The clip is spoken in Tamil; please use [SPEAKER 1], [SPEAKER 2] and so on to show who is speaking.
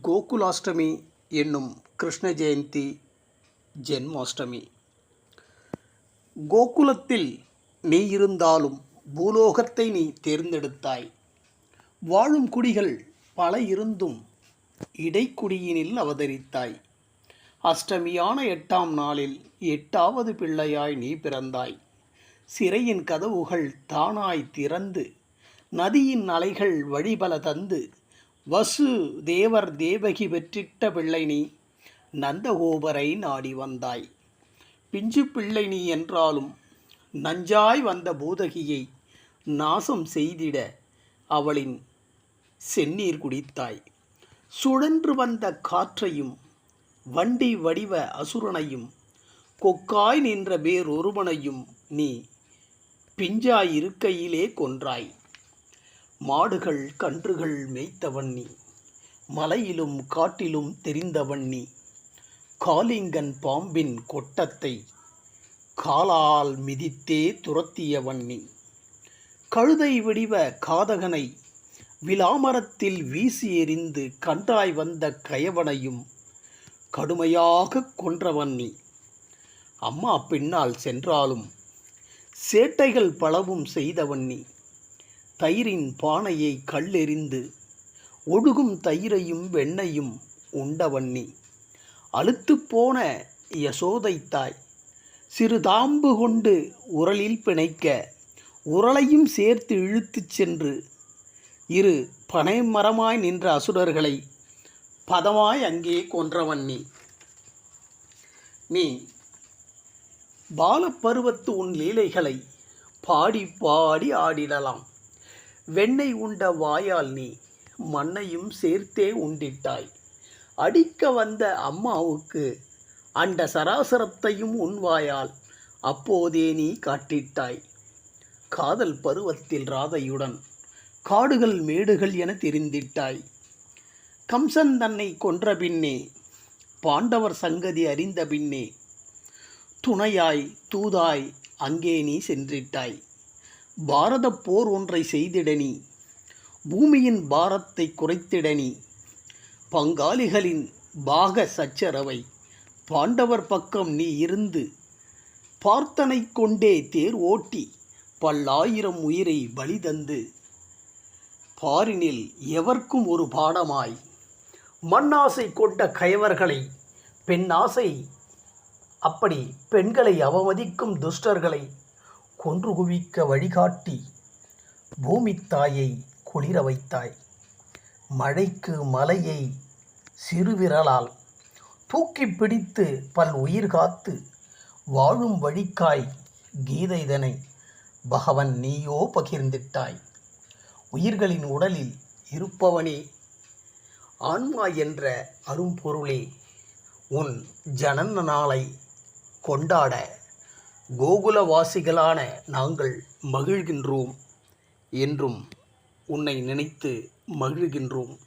[SPEAKER 1] கோகுலாஷ்டமி என்னும் கிருஷ்ண ஜெயந்தி ஜென்மாஷ்டமி. கோகுலத்தில் நீ இருந்தாலும் பூலோகத்தை நீ தேர்ந்தெடுத்தாய். வாழும் குடிகள் பல இருந்தும் இடைக்குடியினில் அவதரித்தாய். அஷ்டமியான எட்டாம் நாளில் எட்டாவது பிள்ளையாய் நீ பிறந்தாய். சிறையின் கதவுகள் தானாய் திறந்து நதியின் அலைகள் வழிபல தந்து வசு தேவர் தேவகி பெற்றிட்ட பிள்ளை நீ நந்தகோபரை நாடி வந்தாய். பிஞ்சு பிள்ளை நீ என்றாலும் நஞ்சாய் வந்த பூதகியை நாசம் செய்திட அவளின் செந்நீர் குடித்தாய். சுழன்று வந்த காற்றையும் வண்டி வடிவ அசுரனையும் கொக்காய் நின்ற வேறொருவனையும் நீ பிஞ்சாய் இருக்கையிலே கொன்றாய். மாடுகள் கன்றுகள் மேய்த்தவன் நீ. மலையிலும் காட்டிலும் தெரிந்தவன் நீ. காலிங்கன் பாம்பின் கொட்டத்தை காலால் மிதித்தே துரத்தியவன் நீ. கழுதை வடிவ காதகனை விலாமரத்தில் வீசி எறிந்து கண்டாய் வந்த கயவனையும் கடுமையாக கொன்றவன் நீ. அம்மா பின்னால் சென்றாலும் சேட்டைகள் பலவும் செய்தவன் நீ. தயிரின் பானையை கல்லெறிந்து ஒழுகும் தயிரையும் வெண்ணையும் உண்டவண்ணி. அழுத்துப்போன யசோதைத்தாய் யசோதை தாய் சிறு தாம்பு கொண்டு உரலில் பிணைக்க உரலையும் சேர்த்து இழுத்துச் சென்று இரு பனைமரமாய் நின்ற அசுரர்களை பதமாய் அங்கே கொன்றவன் நீ நீ பாலப்பருவத்து உன் லீலைகளை பாடி பாடி ஆடிடலாம். வெண்ணெய் உண்ட வாயால் நீ மண்ணையும் சேர்த்தே உண்டிட்டாய். அடிக்க வந்த அம்மாவுக்கு அண்ட சராசரத்தையும் உன் வாயால் அப்போதே நீ காட்டிட்டாய். காதல் பருவத்தில் ராதையுடன் காடுகள் மேடுகள் என தெரிந்திட்டாய். கம்சன் தன்னை கொன்ற பின்னே பாண்டவர் சங்கதி அறிந்த பின்னே துணையாய் தூதாய் அங்கே நீ சென்றிட்டாய். பாரத போர் ஒன்றை செய்திடனி பூமியின் பாரத்தை குறைத்திடனி பங்காளிகளின் பாக சச்சரவை பாண்டவர் பக்கம் நீ இருந்து பார்த்தனை கொண்டே தேர் ஓட்டி பல்லாயிரம் உயிரை பலி தந்து. பாரினில் எவர்க்கும் ஒரு பாடமாய் மண்ணாசை கொண்ட கயவர்களை பெண்ணாசை அப்படி பெண்களை அவமதிக்கும் துஷ்டர்களை கொன்று குவிக்க வழிகாட்டி பூமித்தாயை தாயை குளிர வைத்தாய். மழைக்கு மலையை சிறுவிரலால் தூக்கி பிடித்து பல் உயிர் காத்து வாழும் வழிக்காய் கீதைதனை பகவன் நீயோ பகிர்ந்திட்டாய். உயிர்களின் உடலில் இருப்பவனே ஆன்மா என்ற அரும்பொருளே உன் ஜனன நாளை கொண்டாட கோகுலவாசிகளான நாங்கள் மகிழ்கின்றோம் என்றும் உன்னை நினைத்து மகிழ்கின்றோம்.